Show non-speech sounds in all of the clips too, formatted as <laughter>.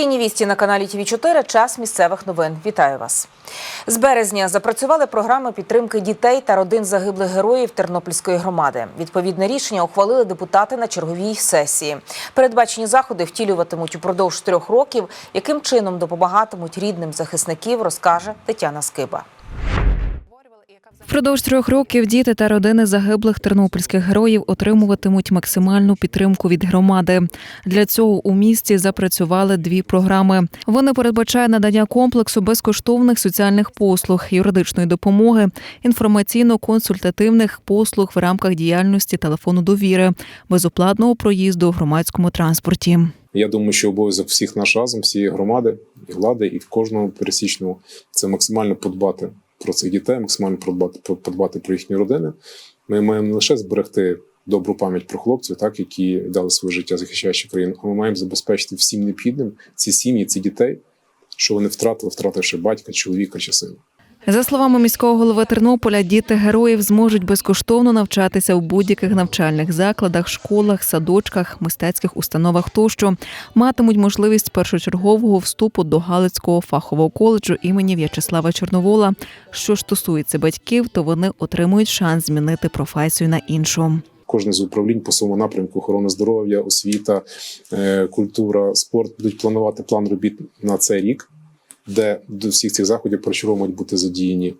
Провінційні вісті на каналі ТВ 4 Час місцевих новин. Вітаю вас. З березня запрацювали програми підтримки дітей та родин загиблих героїв Тернопільської громади. Відповідне рішення ухвалили депутати на черговій сесії. Передбачені заходи втілюватимуть упродовж трьох років. Яким чином допомагатимуть рідним захисників, розкаже Тетяна Скиба. Впродовж трьох років діти та родини загиблих тернопільських героїв отримуватимуть максимальну підтримку від громади. Для цього у місті запрацювали дві програми. Вони передбачають надання комплексу безкоштовних соціальних послуг, юридичної допомоги, інформаційно-консультативних послуг в рамках діяльності телефону довіри, безоплатного проїзду у громадському транспорті. Я думаю, що обов'язок всіх наш разом, всієї громади і влади, і в кожного пересічного це максимально подбати про цих дітей, максимально подбати, подбати про їхні родини. Ми маємо не лише зберегти добру пам'ять про хлопців, так які дали своє життя захищаючи країну, а ми маємо забезпечити всім необхідним ці сім'ї, ці дітей, що вони втратили, втративши батька, чоловіка чи сина. За словами міського голови Тернополя, діти героїв зможуть безкоштовно навчатися у будь-яких навчальних закладах, школах, садочках, мистецьких установах тощо матимуть можливість першочергового вступу до Галицького фахового коледжу імені В'ячеслава Чорновола. Що ж стосується батьків, то вони отримують шанс змінити професію на іншу. Кожне з управлінь по своєму напрямку охорони здоров'я, освіта, е, культура, спорт будуть планувати план робіт на цей рік, де до всіх цих заходів першочергово мають бути задіяні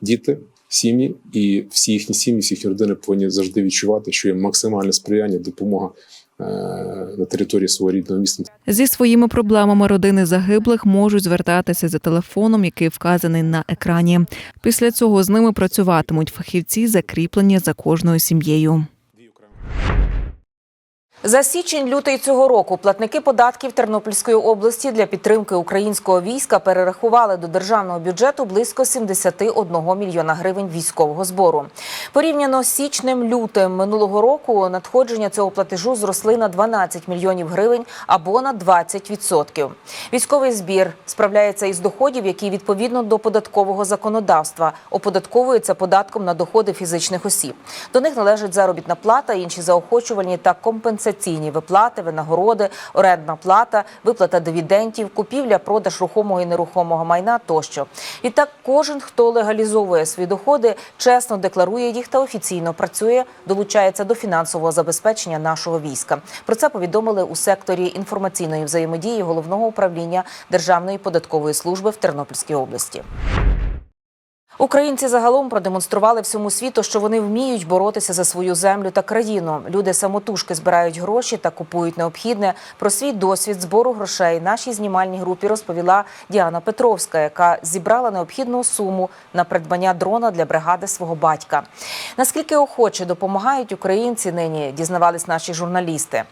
діти, сім'ї, і всі їхні сім'ї, всі їхні родини повинні завжди відчувати, що є максимальне сприяння, допомога е, на території свого рідного міста. Зі своїми проблемами родини загиблих можуть звертатися за телефоном, який вказаний на екрані. Після цього з ними працюватимуть фахівці, закріплені за кожною сім'єю. За січень-лютий цього року платники податків Тернопільської області для підтримки українського війська перерахували до державного бюджету близько 71 мільйона гривень військового збору. Порівняно з січнем-лютим минулого року надходження цього платежу зросли на 12 мільйонів гривень або на 20%. Військовий збір справляється із доходів, які відповідно до податкового законодавства оподатковуються податком на доходи фізичних осіб. До них належить заробітна плата, інші заохочувальні та компенсаційні виплати, винагороди, орендна плата, виплата дивідендів, купівля, продаж рухомого і нерухомого майна тощо. Відтак, кожен, хто легалізовує свої доходи, чесно декларує їх та офіційно працює, долучається до фінансового забезпечення нашого війська. Про це повідомили у секторі інформаційної взаємодії головного управління Державної податкової служби в Тернопільській області. Українці загалом продемонстрували всьому світу, що вони вміють боротися за свою землю та країну. Люди самотужки збирають гроші та купують необхідне. Про свій досвід збору грошей нашій знімальній групі розповіла Діана Петровська, яка зібрала необхідну суму на придбання дрона для бригади свого батька. Наскільки охоче допомагають українці нині, дізнавались наші журналісти.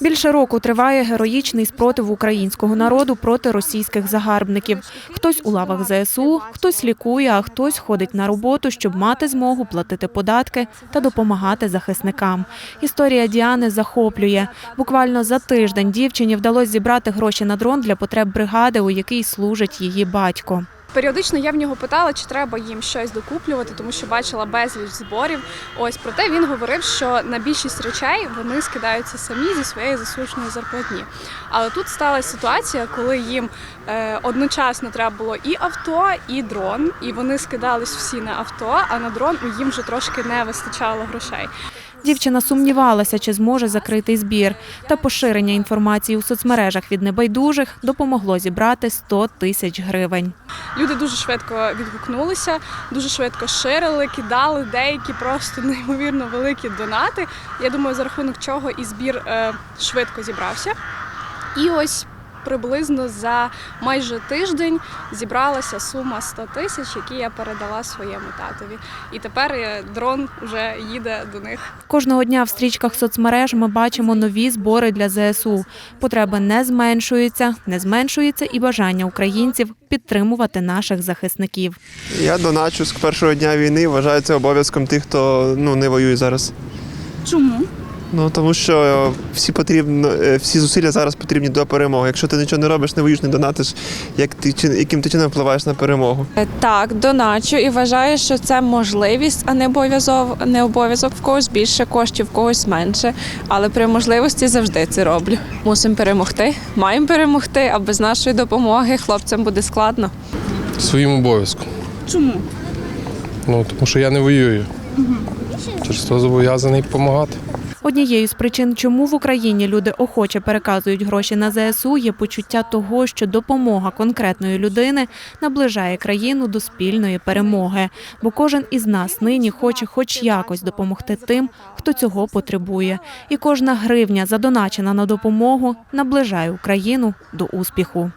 Більше року триває героїчний спротив українського народу проти російських загарбників. Хтось у лавах ЗСУ, хтось лікує, а хтось ходить на роботу, щоб мати змогу платити податки та допомагати захисникам. Історія Діани захоплює. Буквально за тиждень дівчині вдалося зібрати гроші на дрон для потреб бригади, у якій служить її батько. Періодично я в нього питала, чи треба їм щось докуплювати, тому що бачила безліч зборів. Ось проте він говорив, що на більшість речей вони скидаються самі зі своєї заслуженої зарплатні. Але тут сталася ситуація, коли їм е, одночасно треба було і авто, і дрон, і вони скидались всі на авто, а на дрон їм вже трошки не вистачало грошей. Дівчина сумнівалася, чи зможе закрити збір. Та поширення інформації у соцмережах від небайдужих допомогло зібрати 100 тисяч гривень. Люди дуже швидко відгукнулися, дуже швидко ширили, кидали деякі просто <laughs> неймовірно великі донати. Я думаю, за рахунок чого і збір е, швидко зібрався. І ось приблизно за майже тиждень зібралася сума 100 тисяч, які я передала своєму татові. І тепер е, дрон вже їде до них. Кожного дня в стрічках соцмереж ми бачимо нові збори для ЗСУ. Потреби не зменшуються, не зменшується і бажання українців підтримувати наших захисників. Я доначу з першого дня війни. Вважаю це обов'язком тих, хто ну не воює зараз. Чому? Ну тому що всі потрібно, е, всі зусилля зараз потрібні до перемоги. Якщо ти нічого не робиш, не воюєш, не донатиш, як ти чи- яким ти чином впливаєш на перемогу? Е, Так, доначу і вважаю, що це можливість, а не обов'язок, не обов'язок в когось більше коштів, в когось менше. Але при можливості завжди це роблю. Мусимо перемогти, маємо перемогти, а без нашої допомоги хлопцям буде складно. своїм обов'язком. Чому? Ну, тому що я не воюю. Через то зобов'язаний допомагати. Однією з причин, чому в Україні люди охоче переказують гроші на ЗСУ, є почуття того, що допомога конкретної людини наближає країну до спільної перемоги. Бо кожен із нас нині хоче хоч якось допомогти тим, хто цього потребує. І кожна гривня, задоначена на допомогу, наближає Україну до успіху.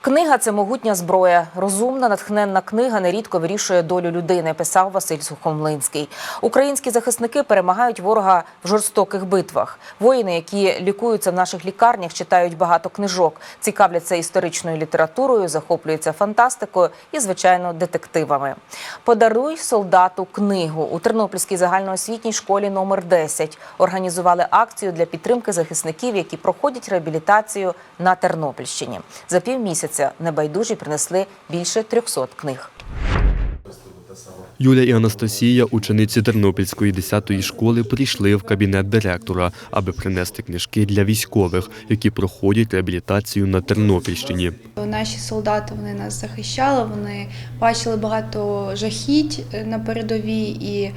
Книга це могутня зброя. Розумна, натхненна книга нерідко вирішує долю людини, писав Василь Сухомлинський. Українські захисники перемагають ворога в жорстоких битвах. Воїни, які лікуються в наших лікарнях, читають багато книжок, цікавляться історичною літературою, захоплюються фантастикою і, звичайно, детективами. Подаруй солдату книгу у Тернопільській загальноосвітній школі номер 10 організували акцію для підтримки захисників, які проходять реабілітацію на Тернопільщині. За півмісяця небайдужі принесли більше 300 книг. Юля і Анастасія, учениці Тернопільської 10-ї школи, прийшли в кабінет директора, аби принести книжки для військових, які проходять реабілітацію на Тернопільщині. Наші солдати вони нас захищали, вони бачили багато жахіть на передовій, і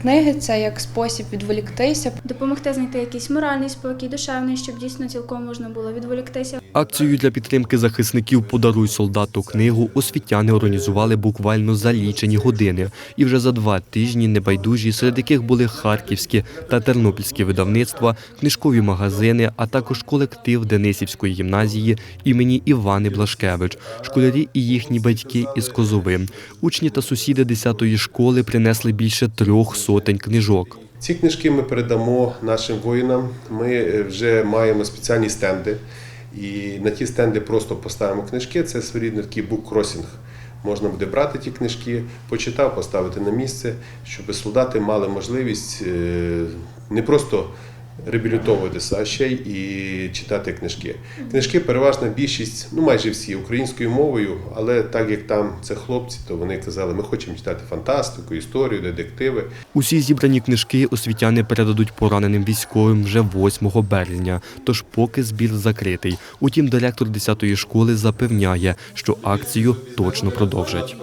книги це як спосіб відволіктися. допомогти знайти якийсь моральний спокій, душевний, щоб дійсно цілком можна було відволіктися. Акцію для підтримки захисників Подаруй солдату книгу освітяни організували буквально за лічені години. І вже за два тижні небайдужі, серед яких були харківські та тернопільські видавництва, книжкові магазини, а також колектив Денисівської гімназії імені Івани Блашкевич, школярі і їхні батьки із Козови. Учні та сусіди 10-ї школи принесли більше трьох сотень книжок. Ці книжки ми передамо нашим воїнам. Ми е, вже маємо спеціальні стенди, і на ті стенди просто поставимо книжки. Це своєрідний такий буккросінг. Можна буде брати ті книжки, почитав, поставити на місце, щоб солдати мали можливість е, не просто реабілітовуватися, а ще й і читати книжки. Книжки переважна більшість, ну майже всі українською мовою, але так як там це хлопці, то вони казали, ми хочемо читати фантастику, історію, детективи. Усі зібрані книжки освітяни передадуть пораненим військовим вже 8 березня, тож поки збір закритий. Утім, директор 10-ї школи запевняє, що акцію точно продовжать.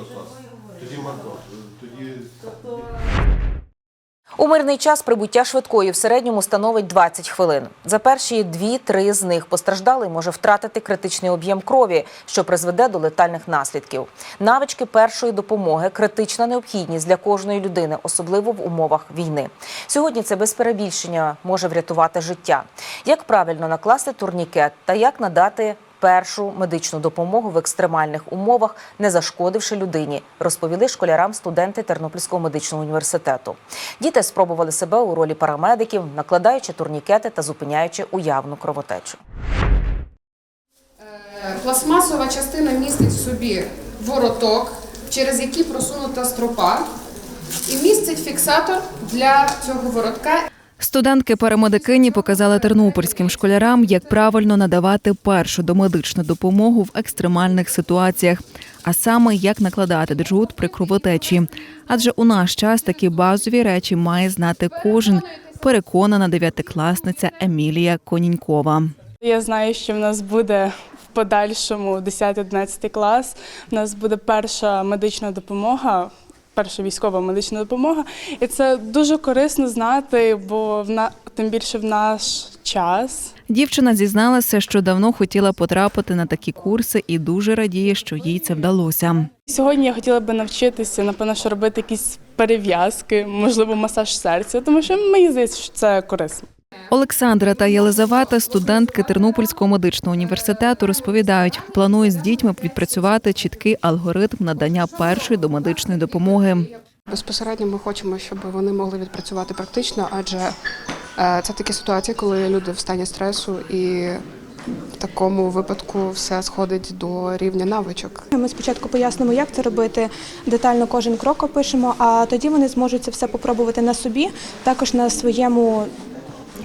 У мирний час прибуття швидкої в середньому становить 20 хвилин. За перші 2-3 з них постраждалий може втратити критичний об'єм крові, що призведе до летальних наслідків. Навички першої допомоги критична необхідність для кожної людини, особливо в умовах війни. Сьогодні це без перебільшення може врятувати життя. Як правильно накласти турнікет та як надати першу медичну допомогу в екстремальних умовах, не зашкодивши людині, розповіли школярам студенти Тернопільського медичного університету. Діти спробували себе у ролі парамедиків, накладаючи турнікети та зупиняючи уявну кровотечу. Пластмасова частина містить в собі вороток, через який просунута стропа, і містить фіксатор для цього воротка. Студентки-парамедикині показали тернопільським школярам, як правильно надавати першу домедичну допомогу в екстремальних ситуаціях, а саме як накладати джут при кровотечі. Адже у наш час такі базові речі має знати кожен. Переконана дев'ятикласниця Емілія Конінькова. Я знаю, що в нас буде в подальшому 10-11 клас. У нас буде перша медична допомога. Перша військова медична допомога, і це дуже корисно знати, бо в на тим більше в наш час. Дівчина зізналася, що давно хотіла потрапити на такі курси і дуже радіє, що їй це вдалося. Сьогодні я хотіла би навчитися, напевно, що робити якісь перев'язки, можливо, масаж серця, тому що мені здається, що це корисно. Олександра та Єлизавета, студентки Тернопільського медичного університету, розповідають, планують з дітьми відпрацювати чіткий алгоритм надання першої домедичної допомоги. Безпосередньо ми хочемо, щоб вони могли відпрацювати практично, адже е, це такі ситуації, коли люди в стані стресу і В такому випадку все сходить до рівня навичок. Ми спочатку пояснимо, як це робити, детально кожен крок опишемо, а тоді вони зможуть це все попробувати на собі, також на своєму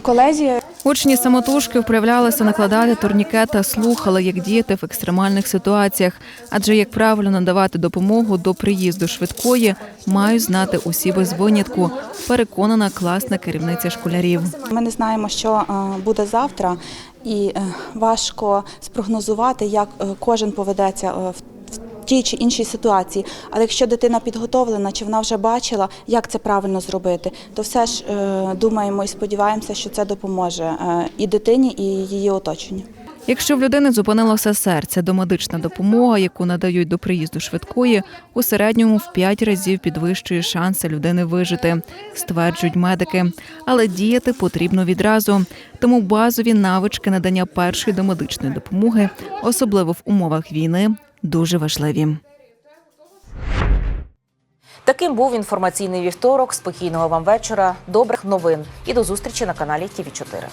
колезі. Учні самотужки вправлялися накладати турнікет та слухали, як діяти в екстремальних ситуаціях. Адже як правильно надавати допомогу до приїзду швидкої, мають знати усі без винятку. Переконана класна керівниця школярів. Ми не знаємо, що е, буде завтра, і е, важко спрогнозувати, як е, кожен поведеться в тій чи іншій ситуації. Але якщо дитина підготовлена, чи вона вже бачила, як це правильно зробити, то все ж е, думаємо і сподіваємося, що це допоможе е, і дитині, і її оточенню. Якщо в людини зупинилося серце, домедична допомога, яку надають до приїзду швидкої, у середньому в 5 разів підвищує шанси людини вижити, стверджують медики. Але діяти потрібно відразу. Тому базові навички надання першої домедичної допомоги, особливо в умовах війни, дуже важливі. Таким був інформаційний вівторок. Спокійного вам вечора, добрих новин і до зустрічі на каналі ТІВІ 4